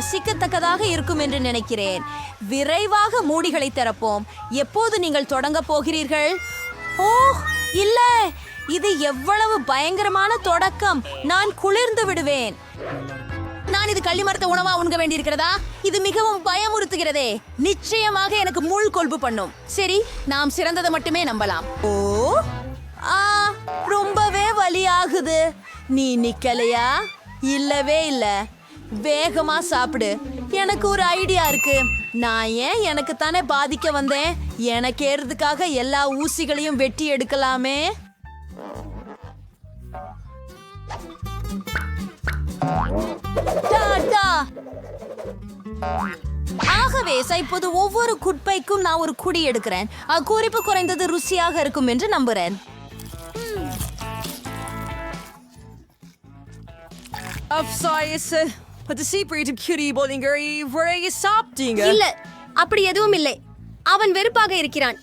ரசிக்கத்தக்கதாக இருக்கும் என்று நினைக்கிறேன். விரைவாக மூடிகளை திறப்போம். எப்போது நீங்கள் தொடங்க போகிறீர்கள்? ஓ இல்ல. இது எவ்வளவு பயங்கரமான தொடக்கம். நான் குளிர்ந்து விடுவேன். நான் இது கள்ளிமரத்த உணவா உண்க வேண்டியிருக்கிறதா? இது மிகவும் பயமுறுத்துகிறதே. நிச்சயமாக எனக்கு முள் கொல்பு பண்ணும். சரி நாம் சிறந்ததை மட்டுமே நம்பலாம். ஓ ஆ ரொம்பவே வலியாகுது. நீ நிக்கலையா? இல்லவே இல்லை. வேகமா சாப்பிடு. எனக்கு ஒரு ஐடியா இருக்கு. நான் ஏன் எனக்கு தானே பாதிக்க வந்தேன்? எனக்கு ஏறதுக்காக எல்லா ஊசிகளையும் வெட்டி எடுக்கலாமே? ஆகவே சார், இப்போது ஒவ்வொரு குட்பைக்கும் நான் ஒரு குடி எடுக்கிறேன். குறிப்பு குறைந்தது ருசியாக இருக்கும் என்று நம்புறேன். Afsayası. Siprit cutie bowling where you சாப்பிட்டீங்க இல்ல அப்படி எதுவும் இல்லை. அவன் வெறுப்பாக இருக்கிறான்.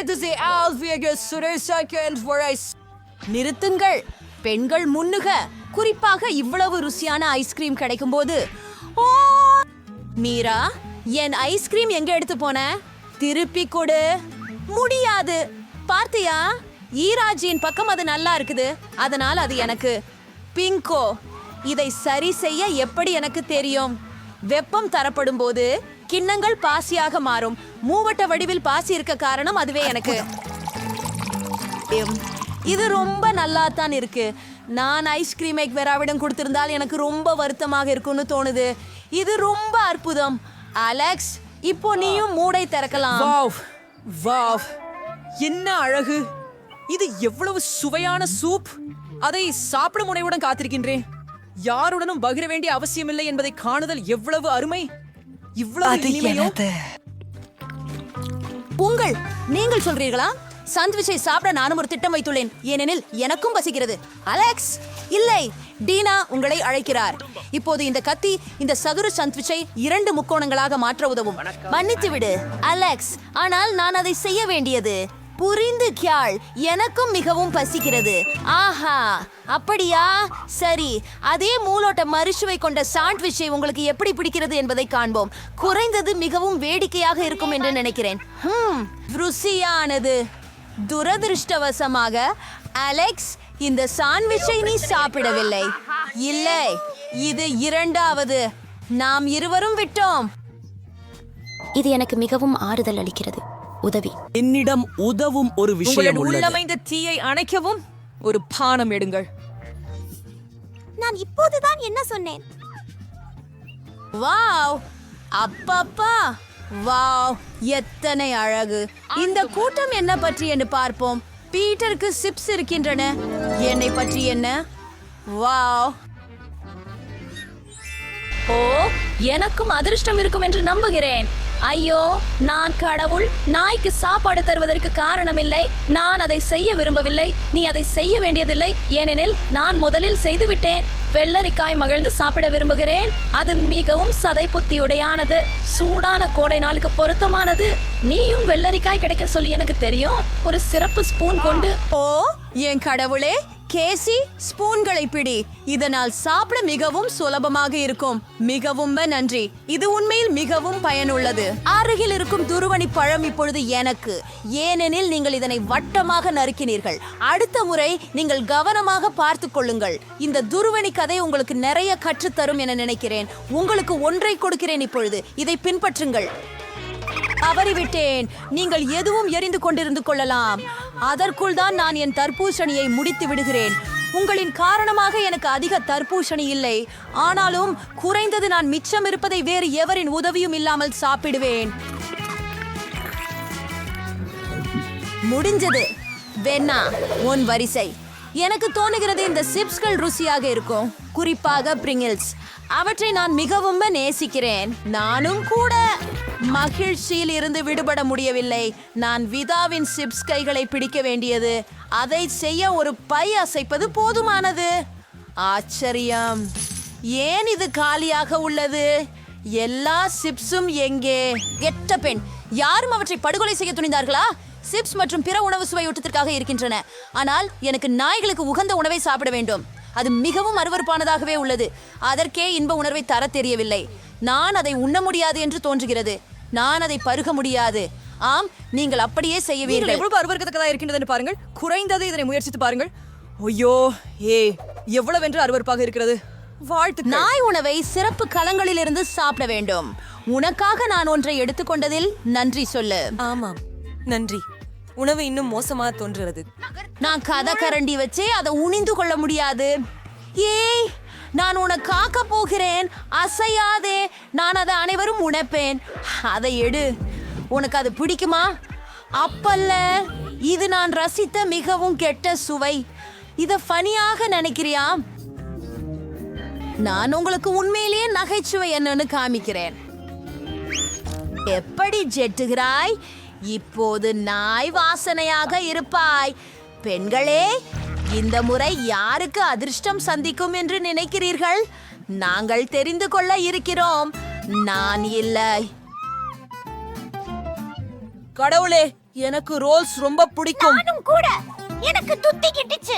இது தி ஆல்வியகஸ் சுரே செகண்ட் where I நிறுத்துங்கள். பெண்கள் முன்னுக. குறிப்பாக இவ்வளவு ருசியான ஐஸ்கிரீம் கிடைக்கும் போது ஓ மீரா என் ஐஸ்கிரீம் எங்க எடுத்து போன? திருப்பி கொடு. முடியாது. பார்த்தியா? ஈராஜியின் பக்கம் அது நல்லா இருக்குது. அதனால் அது எனக்கு. பிங்கோ இதை சரி செய்ய எப்படி எனக்கு தெரியும்? வெப்பம் தரப்படும் போது கிண்ணங்கள் பாசியாக மாறும். மூவட்ட வடிவில் பாசி இருக்க காரணம் அதுவே எனக்கு. இது ரொம்ப நல்லா தான் இருக்கு. நான் ஐஸ்கிரீமை வெராவிடம் கொடுத்திருந்தால் எனக்கு ரொம்ப வருத்தமாக இருக்கும்னு தோணுது. இது ரொம்ப அற்புதம். அலெக்ஸ் இப்போ நீயும் மூடை திறக்கலாம். Wow wow. என்ன அழகு. இது எவ்வளவு சுவையான சூப். அதை சாப்பிட முனைவுடன் காத்திருக்கின்றேன். யாருடனும் பகிர வேண்டிய அவசியமில்லை என்பதை காணுதல் எவ்வளவு அருமை? இவ்வளவு இனிமையோ? உங்கள் நீங்கள் சொல்றீர்களா? சாண்ட்விச்சை சாப்பிட நானும் ஒரு திட்டம் வைத்துள்ளேன். ஏனெனில் எனக்கும் பசிக்கிறது அலெக்ஸ் இல்லை. டீனா உங்களை அழைக்கிறார். இப்போது இந்த கத்தி இந்த சதுர சாண்ட்விச்சை இரண்டு முக்கோணங்களாக மாற்ற உதவும். மன்னித்து விடு அலெக்ஸ். ஆனால் நான் அதை செய்ய வேண்டியது புரிந்து கியாள் எனக்கும் மிகவும் பசிக்கிறது. ஆஹா அப்படியா? சரி அதே மூலோட்ட மறுசுவை கொண்ட சாண்ட்விச்சை உங்களுக்கு எப்படி பிடிக்கிறது என்பதை காண்போம். குறைந்தது மிகவும் வேடிக்கையாக இருக்கும் என்று நினைக்கிறேன். ஹம் ருசியானது. துரதிருஷ்டவசமாக அலெக்ஸ் இந்த சாண்ட்விச்சை நீ சாப்பிடவில்லை. இல்லை இது இரண்டாவது. நாம் இருவரும் விட்டோம். இது எனக்கு மிகவும் ஆறுதல் அளிக்கிறது. உதவி. என்னிடம் உதவும் ஒரு விஷயம் உள்ளமைந்த தீயை அணைக்கவும் ஒரு பானம் எடுங்கள். நான் இப்போதுதான் என்ன சொன்னேன்? வாவ்! அப்பப்பா! வாவ்! எத்தனை அழகு! இந்த கூட்டம் என்ன பற்றி என்று பார்ப்போம். பீட்டருக்கு சிப்ஸ் இருக்கின்றன. என்னை பற்றி என்ன? வாவ்! ஓ எனக்கும் அதிர்ஷ்டம் இருக்கும் என்று நம்புகிறேன். ஐயோ நான் கடவுள். நாய்க்கு சாப்பாடு தருவதற்கு காரணமில்லை. நான் அதை செய்ய விரும்பவில்லை. நீ அதை செய்ய வேண்டியதில்லை. ஏனெனில் நான் முதலில் செய்துவிட்டேன். வெள்ளரிக்காய் மகிழ்ந்து சாப்பிட விரும்புகிறேன். அது மிகவும் சதை புத்தியுடையானது சூடான கோடை நாளுக்கு பொருத்தமானது. நீயும் வெள்ளரிக்காய் கிடைக்க சொல்லி எனக்கு தெரியும். ஒரு சிறப்பு ஸ்பூன் கொண்டு. ஓ என் கடவுளே கேசி ஸ்பூன்களை பிடி. இதனால் சாப்பிட மிகவும் சுலபமாக இருக்கும். மிகவும் நன்றி. இது உண்மையில் மிகவும் பயனுள்ளது. அருகில் இருக்கும் துருவணி பழம் இப்பொழுது எனக்கு. ஏனெனில் நீங்கள் இதனை வட்டமாக நறுக்கினீர்கள். அடுத்த முறை நீங்கள் கவனமாக பார்த்து கொள்ளுங்கள். இந்த துருவணி கதை உங்களுக்கு நிறைய கற்றுத்தரும் என நினைக்கிறேன். உங்களுக்கு ஒன்றை கொடுக்கிறேன் இப்பொழுது. இதை பின்பற்றுங்கள். தவறிவிட்டேன் நீங்கள் எதுவும் எரிந்து கொண்டிருந்து கொள்ளலாம். அதற்குள் தான் நான் என் தர்பூசணியை முடித்து விடுகிறேன். உங்களின் காரணமாக எனக்கு அதிக தர்பூசணி இல்லை. ஆனாலும் குறைந்தது நான் மிச்சம் இருப்பதை வேறு எவரின் உதவியும் இல்லாமல் சாப்பிடுவேன். முடிஞ்சது. வெண்ணா உன் வரிசை. எனக்கு தோணுகிறது இந்த சிப்ஸ்கள் ருசியாக இருக்கும். குறிப்பாக பிரிங்கிள்ஸ். அவற்றை நான் மிகவும் நேசிக்கிறேன். நானும் கூட. மகிழ்ச்சியில் இருந்து விடுபட முடியவில்லை. நான் விதாவின் சிப்ஸ் கைகளை பிடிக்க வேண்டியது. அதை செய்ய ஒரு பை அசைப்பது போதுமானது. ஆச்சரியம். ஏன் இது காலியாக உள்ளது? எல்லா சிப்ஸும் எங்கே? கெட்ட பெண். யாரும் அவற்றை படுகொலை செய்ய துணிந்தார்களா? சிப்ஸ் மற்றும் பிற உணவு சுவையூட்டத்திற்காக இருக்கின்றன. ஆனால் எனக்கு நாய்களுக்கு உகந்த உணவை சாப்பிட வேண்டும். அது மிகவும் அருவருப்பானதாகவே உள்ளது. அதற்கே இன்ப உணர்வை தர தெரியவில்லை. நான் அதை உண்ண முடியாது என்று தோன்றுகிறது. நான் அதை பருக முடியாது. ஆம் நீங்கள் அப்படியே நீங்கள் செய்வீர்கள் எவ்வளவு அருவருக்கத்தக்கதா இருக்கின்றதுன்னு பாருங்கள். குறைந்தது இதனை முயற்சித்து பாருங்கள். ஐயோ ஏ எவ்வளவென்று அருவருப்பாக இருக்கிறது. வாழ்த்துக்கள். நாய் உணவை சிறப்பு களங்களிலிருந்து சாப்பிட வேண்டும். உனக்காக நான் ஒன்றை எடுத்துக்கொண்டதில் நன்றி சொல்லு. ஆமாம் நன்றி. உணவு இன்னும் மோசமா தோன்றுகிறது. நான் கதை கரண்டி வச்சே அதை உணிந்து கொள்ள முடியாது. ஏய் நான் உன்னை காக்க போகிறேன். அசையாதே. நான் அதை அனைவரும் உணப்பேன் அதை எடு. உனக்கு அது பிடிக்குமா? அப்பல்ல இது நான் ரசித்த மிகவும் கெட்ட சுவை. இத ஃபனியாக நினைக்கிறியா? நான் உங்களுக்கு உண்மையிலேயே நகைச்சுவை என்னன்னு காமிக்கிறேன். எப்படி ஜெட்டுகிறாய்? இப்போது நாய் வாசனையாக இருப்பாய். பெண்களே இந்த முறை யாருக்கு அதிர்ஷ்டம் சந்திக்கும் என்று நினைக்கிறீர்கள்? நாங்கள் தெரிந்து கொள்ள இருக்கிறோம். நான் இல்லை. கடவுளே எனக்கு ரோல்ஸ் ரொம்ப பிடிக்கும். கூட. எனக்கு துத்தி கிட்டுச்சு.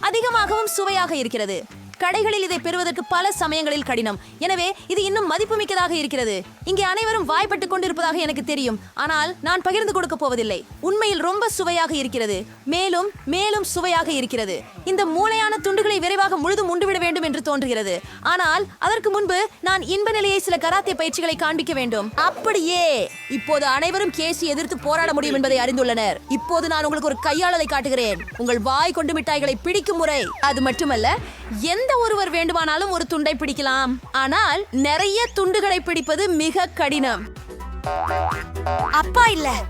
அதிகமாகவும் சுவையாக இருக்கிறது. கடைகளில் இதை பெறுவதற்கு பல சமயங்களில் கடினம். எனவே இது இன்னும் மதிப்புமிக்கதாக இருக்கிறது. இங்கே அனைவரும் வாய்ப்பட்டுக் கொண்டிருப்பதாக எனக்கு தெரியும். ஆனால் நான் பகிர்ந்து கொடுக்க போவதில்லை. உண்மையில் ரொம்ப சுவையாக இருக்கிறது. மேலும் மேலும் சுவையாக இருக்கிறது. இந்த மூளையான துண்டுகளை விரைவாக முழுதும் உண்டுவிட வேண்டும் என்று தோன்றுகிறது. ஆனால் அதற்கு முன்பு நான் இன்ப நிலையை சில கராத்தே பயிற்சிகளை காண்பிக்க வேண்டும். அப்படியே! இப்போது அனைவரும் கேசி எதிர்த்து போராட முடியும் என்பதை அறிந்துள்ளனர். இப்போது நான் உங்களுக்கு ஒரு கையாளலை காட்டுகிறேன். உங்கள் வாய் கொண்டு மிட்டாய்களை பிடிக்கும் முறை. அது மட்டுமல்ல எந்த ஒருவர் வேண்டுமானாலும் ஒரு துண்டை பிடிக்கலாம். ஆனால் நிறைய துண்டுகளை பிடிப்பது மிக கடினம். அப்பா இல்ல.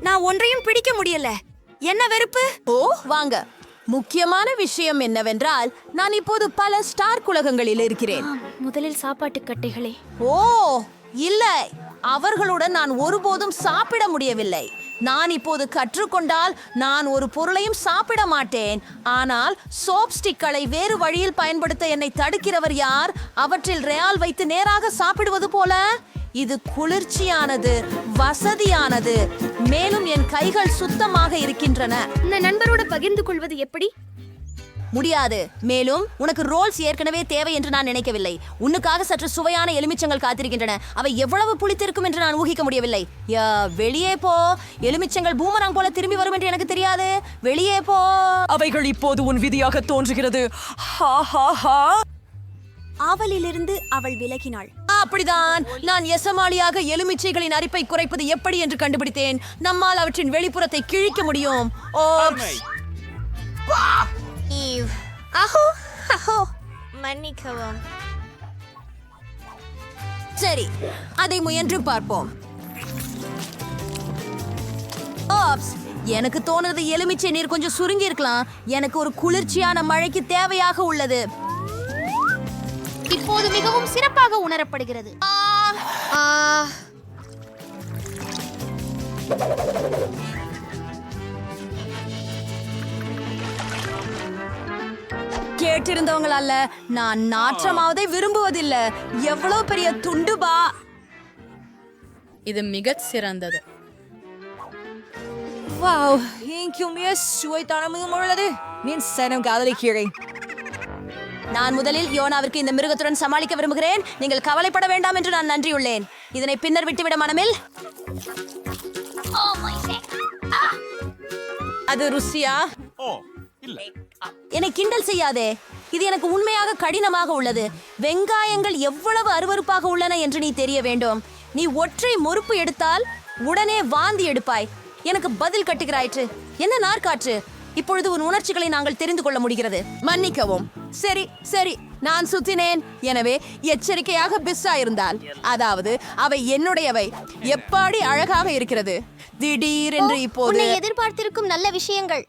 நான் ஒன்றையும் பிடிக்க முடியல. என்ன வெறுப்பு? ஓ? வாங்க. முக்கியமான விஷயம் என்னவென்றால் நான் இப்போது பல ஸ்டார் குலகங்களில் இருக்கிறேன். முதலில் சாப்பாட்டு கட்டைகளே. ஓ இல்லை. அவர்களுடன் நான் ஒருபோதும் சாப்பிட முடியவில்லை. நான் இப்போது கற்றுக்கொண்டால் நான் ஒரு பொருளையும் சாப்பிட மாட்டேன். ஆனால் சோப் ஸ்டிக்களை வேறு வழியில் பயன்படுத்த என்னை தடுக்கிறவர் யார்? அவற்றில் ரெயால் வைத்து நேராக சாப்பிடுவது போல? இது குளிர்ச்சியானது வசதியானது. மேலும் என் கைகள் சுத்தமாக இருக்கின்றன. இந்த நண்பரோட பகிர்ந்து கொள்வது எப்படி? முடியாது. மேலும் உனக்கு ரோல்ஸ் ஏற்கனவே தேவை என்று நான் நினைக்கவில்லை. உன்னுக்காக சற்று சுவையான எலுமிச்சங்கள் காத்திருக்கின்றன. அவை எவ்வளவு புளித்திருக்கும் என்று நான் ஊகிக்க முடியவில்லை. யா, வெளியே போ. எலுமிச்சங்கள் பூமராங் போல திரும்பி வரும் என்று எனக்கு தெரியாது. வெளியே போ. அவைகள் இப்போது உன் விதியாக தோன்றுகிறது. ஹா ஹா ஹா. ஆவலிலிருந்து அவள் விலகினாள். அப்படிதான். நான் எசமாளியாக எலுமிச்சைகளின் அரிப்பை குறைப்பது எப்படி என்று கண்டுபிடித்தேன். நம்மால் அவற்றின் வெளிப்புறத்தை கிழிக்க முடியும். ஓ அஹோ அஹோ. மன்னிக்கவும். சரி அதை முயன்று பார்ப்போம். ஆப்ஸ் எனக்கு தோணுது எலுமிச்சை நீர் கொஞ்சம் சுருங்கி இருக்கலாம் எனக்கு ஒரு குளிர்ச்சியான மழைக்கு தேவையாக உள்ளது. இப்போது மிகவும் சிறப்பாக உணரப்படுகிறது. கேட்டிருந்தவங்களால நான் நாற்றமாவதை விரும்புவதில்லை. எவ்வளவு பெரிய துண்டுபா இது மிகச் சிறந்தது. வாவ் இங்கும் சுவைத்தானமும் உள்ளது. நீன் சனம் காதலிக்கிறேன். நான் முதலில் யோனாவிற்கு இந்த மிருகத்துடன் சமாளிக்க விரும்புகிறேன். நீங்கள் கவலைப்பட வேண்டாம் என்று நான் நன்றியுள்ளேன். இதனை பின்னர் விட்டுவிட மனமில். அது ருசியா? என்னை கிண்டல் செய்யாதே. இது எனக்கு உண்மையாக கடினமாக உள்ளது. வெங்காயங்கள் எவ்வளவு அருவருப்பாக உள்ளன என்று நீ தெரிய வேண்டும். நீ ஒற்றை முறுப்பு எடுத்தால் உடனே வாந்தி எடுப்பாய். எனக்கு பதில் கட்டுகிறாயிற்று. என்ன நாற்காற்று? இப்பொழுது உன் உணர்ச்சிகளை நாங்கள் தெரிந்து கொள்ள முடிகிறது. மன்னிக்கவும். சரி சரி. நான் சுத்தினேன் எனவே எச்சரிக்கையாக பிஸ்ஸா இருந்தால் அதாவது அவை என்னுடையவை. எப்பாடி அழகாக இருக்கிறது. திடீரென்று இப்போது எதிர்பார்த்திருக்கும் நல்ல விஷயங்கள்.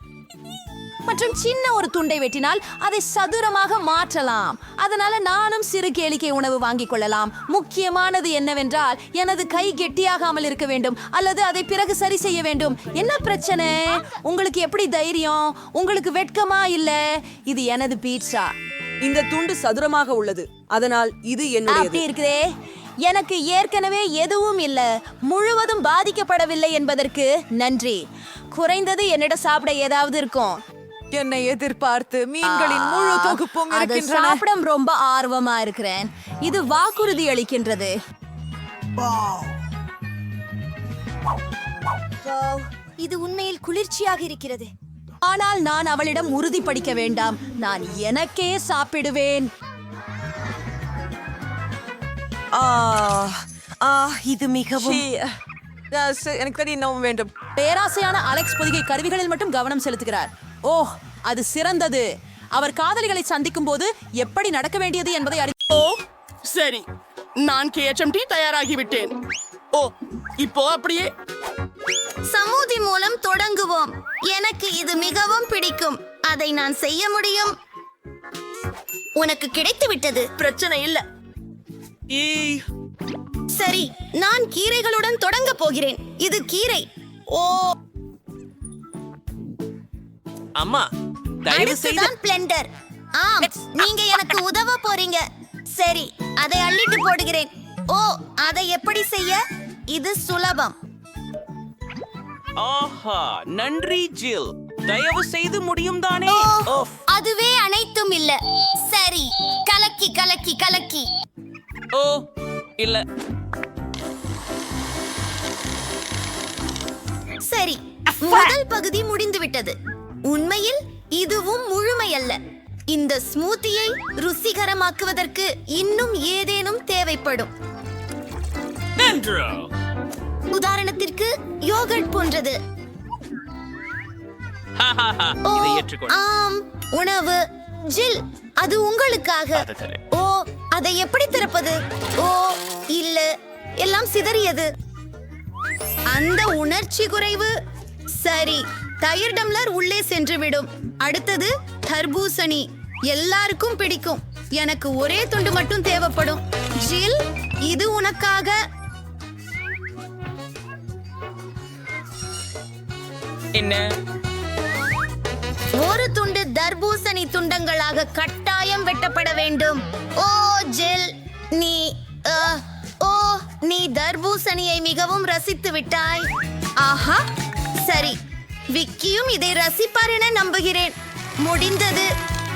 மற்றும் சின்ன ஒரு துண்டை வெட்டினால் அதை சதுரமாக மாற்றலாம். அதனால நானும் சிறு கேளிக்கை உணவு வாங்கிக் கொள்ளலாம். முக்கியமானது என்னவென்றால் எனது கை கெட்டியாகாமல் இருக்க வேண்டும் அல்லது அதை பிறகு சரி செய்ய வேண்டும். என்ன பிரச்சனை? உங்களுக்கு எப்படி தைரியம்? உங்களுக்கு வெட்கமா இல்ல? இது எனது பீட்சா. இந்த துண்டு சதுரமாக உள்ளது. அதனால் இது அப்படி என்னுடையது இருக்குதே எனக்கு ஏற்கனவே எதுவும் இல்ல. முழுவதும் பாதிக்கப்படவில்லை என்பதற்கு நன்றி. குறைந்தது என்னிடம் சாப்பிட ஏதாவது இருக்கும். என்னை எதிர்பார்த்து மீன்களின் முழு தொகுப்பும் அதை இருக்கின்றன. சாப்பிட ரொம்ப ஆர்வமா இருக்கிறேன். இது வாக்குறுதி அளிக்கின்றது. வாவ், இது உண்மையில் குளிர்ச்சியாக இருக்கிறது. ஆனால் நான் அவளிடம் உறுதிப்படிக்க வேண்டாம். நான் எனக்கே சாப்பிடுவேன். ஆ ஆ இது மிகவும் எனக்கு தெரியும் இன்னும் வேண்டும். பேராசையான அலெக்ஸ் பொதிகை கருவிகளில் மட்டும் கவனம் செலுத்துகிறார். ஓ அது சிறந்தது. அவர் காதலிகளை சந்திக்கும் போது எப்படி நடக்க வேண்டியது என்பதை அறி ஓ சரி. நான் கேஎச்எம்டி தயாராகிவிட்டேன். ஓ இப்போ அப்படியே. சமூதி மூலம் தொடங்குவோம். எனக்கு இது மிகவும் பிடிக்கும். அதை நான் செய்ய முடியும்? உனக்கு கிடைத்து விட்டது பிரச்சனை இல்ல. சரி நான் கீரைகளுடன் தொடங்க போகிறேன். இது கீரை. ஓ. அம்மா தயவு செய்து பிளெண்டர் ஆம் நீங்க எனக்கு உதவ போறீங்க. சரி அதை அள்ளிட்டு போடுகிறேன். ஓ அதை எப்படி செய்ய? இது சுலபம். ஆஹா நன்றி ஜில். தயவு செய்து முடியும் தானே. அதுவே அனைத்தும் இல்ல. சரி கலக்கி கலக்கி கலக்கி. ஓ இல்ல. சரி முதல் பகுதி முடிந்து விட்டது உண்மையில் இதுவும் முழுமையல்ல. இந்த ஸ்மூத்தியை ருசிகரமாக்குவதற்கு இன்னும் ஏதேனும் தேவைப்படும். உதாரணத்திற்கு யோகர்ட் போன்றது. ஆம் உணவு. ஜில் அது உங்களுக்காக. ஓ அதை எப்படி திறப்பது? ஓ இல்ல. எல்லாம் சிதறியது. அந்த உணர்ச்சி குறைவு. சரி. தயிர் டம்ளர் உள்ளே சென்று விடும் அடுத்தது தர்பூசணி. எல்லாருக்கும் பிடிக்கும். எனக்கு ஒரே துண்டு மட்டும் தேவைப்படும். ஜில் இது உனக்காக. என்ன? ஒரு துண்டு தர்பூசணி துண்டங்களாக கட்டாயம் வெட்டப்பட வேண்டும். ஓ ஜெல் நீ ஓ நீ தர்பூசணியை மிகவும் ரசித்து விட்டாய். ஆஹா சரி. விக்கியும் இதை ரசிப்பார் என நம்புகிறேன். முடிந்தது.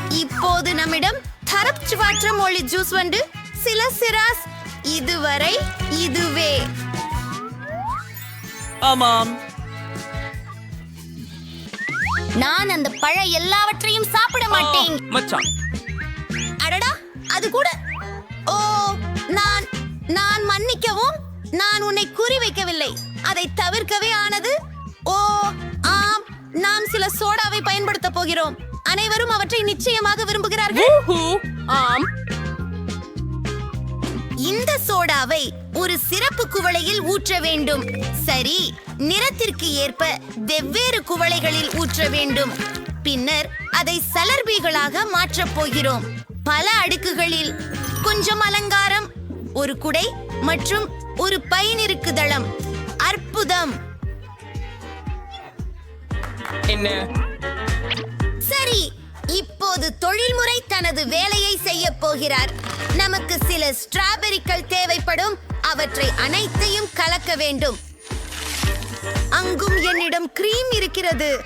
இப்போது நம்மிடம் தரப்சுவாற்ற மொழி ஜூஸ் வந்து சில சிராஸ் இதுவரை இதுவே. ஆமாம். நான் அந்த பழ எல்லாவற்றையும் சாப்பிட மாட்டேன். மச்சான். அடடா அது கூட. ஓ நான் நான் மன்னிக்கவும் நான் உன்னை குறி வைக்கவில்லை அதை தவிர்க்கவே ஆனது ஓ ஆம். நாம் சில சோடாவை பயன்படுத்த போகிறோம். அனைவரும் அவற்றை நிச்சயமாக விரும்புகிறார்கள். ஆம். இந்த சோடாவை ஒரு சிறப்பு குவளையில் ஊற்ற வேண்டும். சரி நிறத்திற்கு ஏற்ப வெவ்வேறு குவளைகளில் ஊற்ற வேண்டும். பின்னர் அதை சலர்பிகளாக மாற்றப் போகிறோம். பல அடுக்குகளில். கொஞ்சம் அலங்காரம் ஒரு குடை மற்றும் ஒரு பைனிருக்கு தளம். அற்புதம். என்ன? சரி இப்போது தொழில்முறை தனது வேலையை செய்ய போகிறார். நமக்கு சில ஸ்ட்ராபெரிகள் தேவைப்படும். அவற்றை அனைத்தையும் கலக்க வேண்டும். அங்கும் என்னிடம் கிரீம் இருக்கிறது.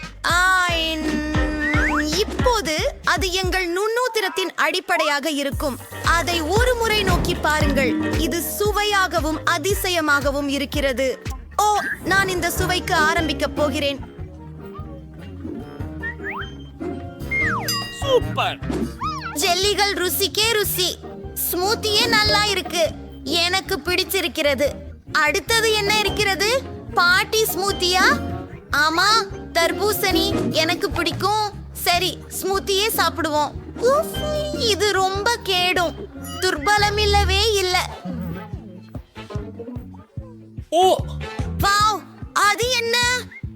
இப்போது அது எங்கள் நுண்ணூத்திரத்தின் அடிப்படையாக இருக்கும். அதை ஒரு முறை நோக்கி பாருங்கள். இது சுவையாகவும் அதிசயமாகவும் இருக்கிறது. ஓ நான் இந்த சுவைக்கு ஆரம்பிக்கப் போகிறேன். சூப்பர். ஜெல்லிகள் ருசிக்கே ருசி. ஸ்மூத்தியே நல்லா இருக்கு. எனக்கு பிடிச்சிருக்கிறது. அடுத்தது என்ன இருக்கிறது? பாட்டி ஸ்மூத்தியா? ஆமா தர்பூசணி எனக்கு பிடிக்கும். சரி ஸ்மூத்தியே சாப்பிடுவோம். இது ரொம்ப கேடும். துர்பலம் இல்லவே இல்ல. ஓ. வாவ் அது என்ன?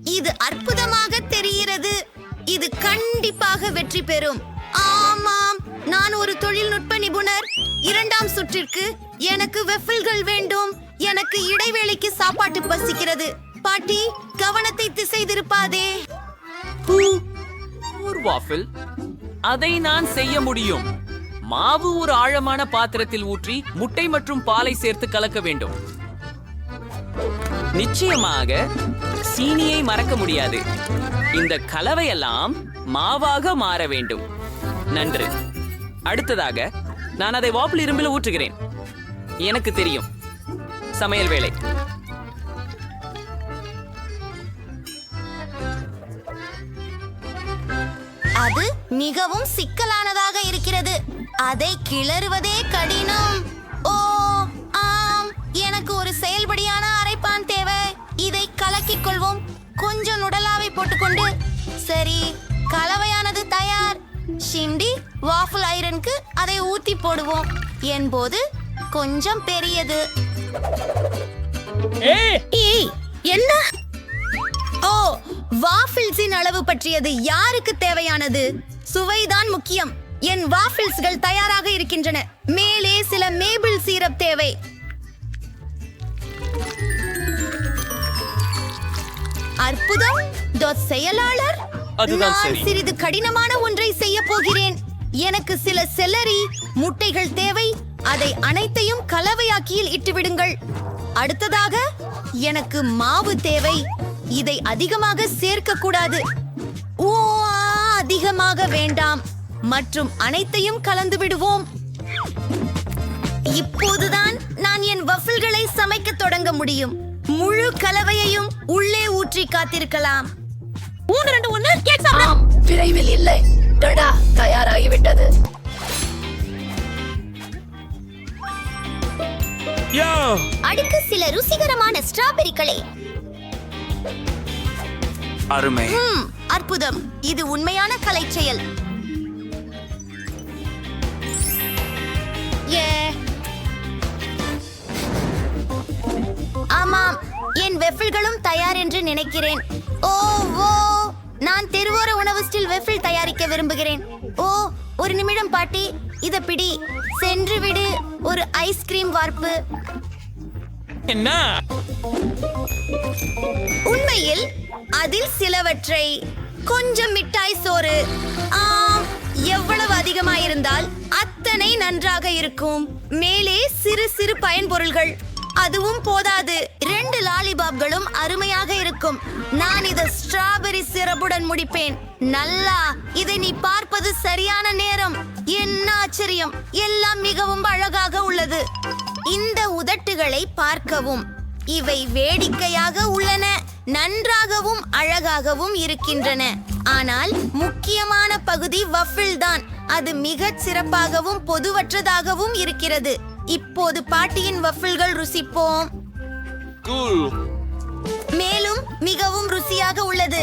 இது அற்புதமாக தெரிகிறது. இது கண்டிப்பாக வெற்றி பெறும். ஆமாம் நான் ஒரு தொழில்நுட்ப நிபுணர். இரண்டாம் சுற்றிற்கு எனக்கு வெஃபில்கள் வேண்டும். எனக்கு இடைவேளைக்கு சாப்பாட்டு பசிக்கிறது. பாட்டி கவனத்தை திசை திருப்பாதே ஒரு வாஃபில். அதை நான் செய்ய முடியும். மாவு ஒரு ஆழமான பாத்திரத்தில் ஊற்றி முட்டை மற்றும் பாலை சேர்த்து கலக்க வேண்டும். நிச்சயமாக சீனியை மறக்க முடியாது. இந்த கலவையெல்லாம் மாவாக மாற வேண்டும். நன்று. அடுத்ததாக நான் அதை வாப்பில் இரும்பில் ஊற்றுகிறேன். எனக்கு தெரியும். சமையல் வேலை. அது மிகவும் சிக்கலானதாக இருக்கிறது. அதை கிளறுவதே கடினம். ஓ ஆம். எனக்கு ஒரு செயல்படியான அரைப்பான் தேவை. இதை கலக்கிக் கொள்வோம். கொஞ்சம் நுடலாவை போட்டுக்கொண்டு சரி கலவையானது தயார். ஷிண்டி வாஃபிள் ஐரனுக்கு அதை ஊத்தி போடுவோம். என்போது கொஞ்சம் பெரியது. என்ன? ஓ வாஃபிள்ஸின் அளவு பற்றியது யாருக்கு தேவையானது? சுவைதான் முக்கியம். என் வாஃபிள்ஸ்கள் தயாராக இருக்கின்றன. மேலே சில மேபிள் சீரப் தேவை. அற்புதம் செயலாளர் நான். சிறிது கடினமான ஒன்றை செய்ய போகிறேன். எனக்கு சில செல்லரி முட்டைகள் தேவை. அதை அனைத்தையும் கலவையாக்கியில் இட்டுவிடுங்கள். அடுத்ததாக எனக்கு மாவு தேவை. இதை அதிகமாக சேர்க்க கூடாது ஓ அதிகமாக வேண்டாம். மற்றும் அனைத்தையும் கலந்து விடுவோம். இப்போதுதான் நான் என் வஃபில்களை சமைக்க தொடங்க முடியும். முழு கலவையையும் உள்ளே ஊற்றி காத்திருக்கலாம். மூணு ரெண்டு ஒண்ணு கேக் சாப்பிட. ஆம் விரைவில் இல்லை. டடா தயாராகிவிட்டது. அடுக்கு சில ருசிகரமான ஸ்ட்ராபெரிகளை. அருமை. அற்புதம். இது உண்மையான கலை செயல் ஏ ஆமாம் என் வெஃபில்களும் தயார் என்று நினைக்கிறேன். ஓ ஓ நான் தெருவோர உணவு ஸ்டில் வெஃபில் தயாரிக்க விரும்புகிறேன். ஓ ஒரு நிமிடம் பாட்டி இத பிடி. சென்று விடு ஒரு ஐஸ்கிரீம் வார்ப்பு. என்ன? உண்மையில் அதில் சிலவற்றை கொஞ்சம் மிட்டாய் சோறு. ஆம் எவ்வளவு அதிகமாயிருந்தால் அத்தனை நன்றாக இருக்கும். மேலே சிறு சிறு பயன்பொருள்கள் அதுவும் போதாது. ரெண்டு லாலிபாப்களும் அருமையாக இருக்கும். நான் இதை ஸ்ட்ராபெரி சிரப்புடன் முடிப்பேன். நல்லா இதை நீ பார்ப்பது சரியான நேரம். என்ன ஆச்சரியம். எல்லாம் மிகவும் அழகாக உள்ளது. இந்த உதட்டுகளை பார்க்கவும். இவை வேடிக்கையாக உள்ளன. நன்றாகவும் அழகாகவும் இருக்கின்றன. ஆனால் முக்கியமான பகுதி வஃபில் தான். அது மிகச் சிறப்பாகவும் பொதுவற்றதாகவும் இருக்கிறது. இப்போது பாட்டியின் வஃபில்கள் ருசிப்போம். மேலும் மிகவும் ருசியாக உள்ளது.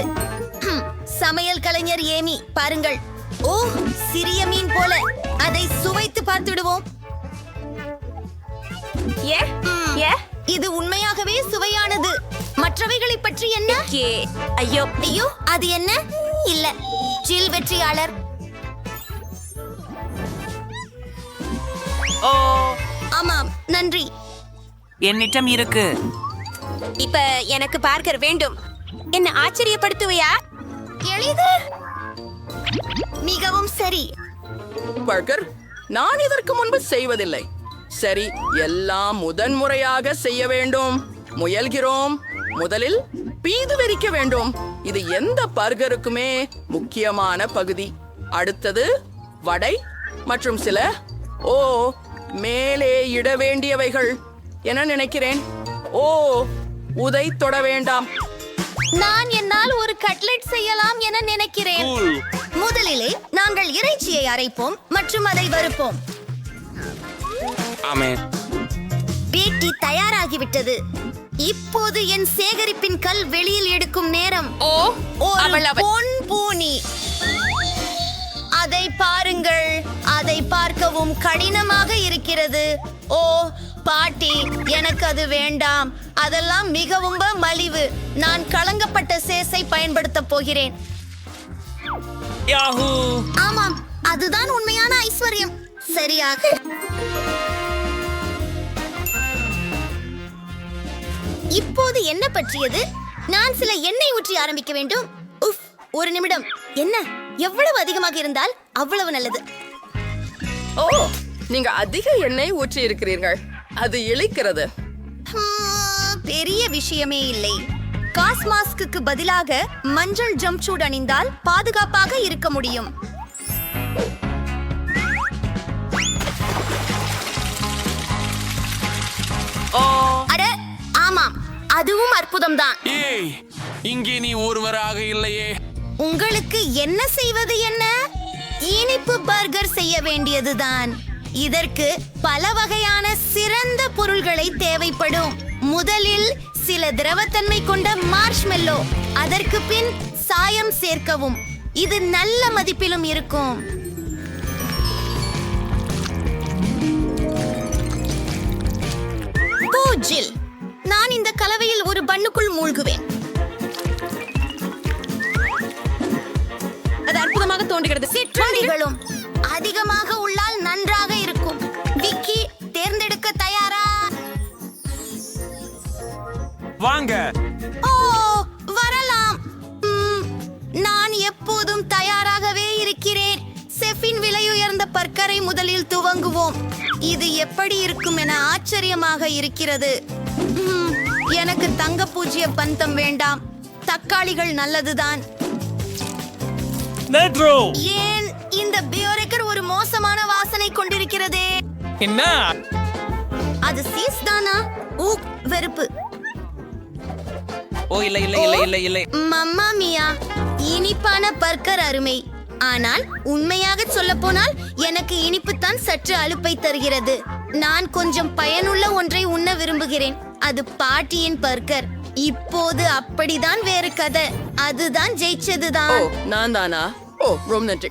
சமையல் கலைஞர் ஏமி பாருங்கள். ஓ சிறிய மீன் போல. அதை சுவைத்து பார்த்து விடுவோம் இது உண்மையாகவே சுவையானது. மற்றவைகளை பற்றி என்ன? ஏ ஐயோ. ஐயோ அது என்ன? இல்ல ஜில் வெற்றியாளர். ஓ ஆமாம் நன்றி. என்னிடம் இருக்கு. இப்ப எனக்கு பார்க்கர் வேண்டும். என்ன ஆச்சரியப்படுத்துவையா? எளிது. மிகவும் சரி. பர்கர் நான் இதற்கு முன்பு செய்வதில்லை. சரி எல்லாம் முதன்முறையாக செய்ய வேண்டும். முயல்கிறோம். முதலில் பீது வெறிக்க வேண்டும். இது எந்த பர்கருக்குமே முக்கியமான பகுதி. அடுத்தது வடை மற்றும் சில ஓ மேலே இட வேண்டியவைகள். என நினைக்கிறேன்? ஓ உதை தொட வேண்டாம். நான் என்னால் ஒரு கட்லெட் செய்யலாம் என நினைக்கிறேன். முதலிலே நாங்கள் இறைச்சியை அரைப்போம் மற்றும் அதை வறுப்போம். பேட்டி தயாராகிவிட்டது. இப்போது என் சேகரிப்பின் கல் வெளியில் எடுக்கும் நேரம். ஓ அவள். பொன் பூனி. அதை பாருங்கள். அதை பார்க்கவும் கடினமாக இருக்கிறது. ஓ பாட்டி எனக்கு அது வேண்டாம். அதெல்லாம் மிகவும் மலிவு. நான் கலங்கப்பட்ட சேஸை பயன்படுத்தப் போகிறேன். யாஹூ. ஆமாம் அதுதான் உண்மையான ஐஸ்வர்யம். சரியாக. இப்போது என்ன பற்றியது? நான் சில எண்ணெய் ஊற்றி ஆரம்பிக்க வேண்டும். உஃப் ஒரு நிமிடம். என்ன? எவ்வளவு அதிகமாக இருந்தால் அவ்வளவு நல்லது. ஓ நீங்க அதிக எண்ணெய் ஊற்றி இருக்கிறீர்கள். அது இழிக்கிறது ஹம், பெரிய விஷயமே இல்லை. காஸ் மாஸ்க்கு பதிலாக மஞ்சள் ஜம்ப் சூட் அணிந்தால் பாதுகாப்பாக இருக்க முடியும். அட ஆமாம். அதுவும் அற்புதம்தான். ஏய் இங்கே நீ ஒருவராக இல்லையே. உங்களுக்கு என்ன செய்வது என்ன? இனிப்பு பர்கர் செய்ய வேண்டியதுதான். இதற்கு பல வகையான சிறந்த பொருள்களை தேவைப்படும். முதலில் சில திரவத்தன்மை கொண்ட மார்ஷ்மெல்லோ அதற்கு பின் சாயம் சேர்க்கவும். இது நல்ல மதிப்பிலும் இருக்கும். நான் இந்த கலவையில் ஒரு பண்ணுக்குள் மூழ்குவேன். அது அற்புதமாக தோன்றுகிறது. சிற்றுண்டிகளும் அதிகமாக உள்ளால் நன்றாக இருக்கும். விக்கி தேர்ந்தெடுக்க தயாரா? வாங்க. ஓ வரலாம். நான் எப்போதும் தயாராகவே இருக்கிறேன். செஃபின் விலையுயர்ந்த பர்க்கரை முதலில் துவங்குவோம். இது எப்படி இருக்கும் என ஆச்சரியமாக இருக்கிறது. எனக்கு தங்க பூஜ்ய பந்தம் வேண்டாம். தக்காளிகள் நல்லதுதான். ஏன் இந்த பியோரெக்கர் ஒரு மோசமான வாசனை கொண்டிருக்கிறதே? என்ன? அது சீஸ் தானா? ஊ வெறுப்பு. ஓ இல்லை இல்லை இல்லை இல்லை இல்லை. மம்மா மியா இனிப்பான பர்கர் அருமை. ஆனால் உண்மையாக சொல்ல போனால் எனக்கு இனிப்பு தான் சற்று அலுப்பை தருகிறது. நான் கொஞ்சம் பயனுள்ள ஒன்றை உண்ண விரும்புகிறேன். அது பாட்டியின் பர்கர். இப்போது அப்படிதான் வேறு கதை. அதுதான் ஜெயிச்சதுதான். நான் தானா ஓ ரொம்ப நன்றி.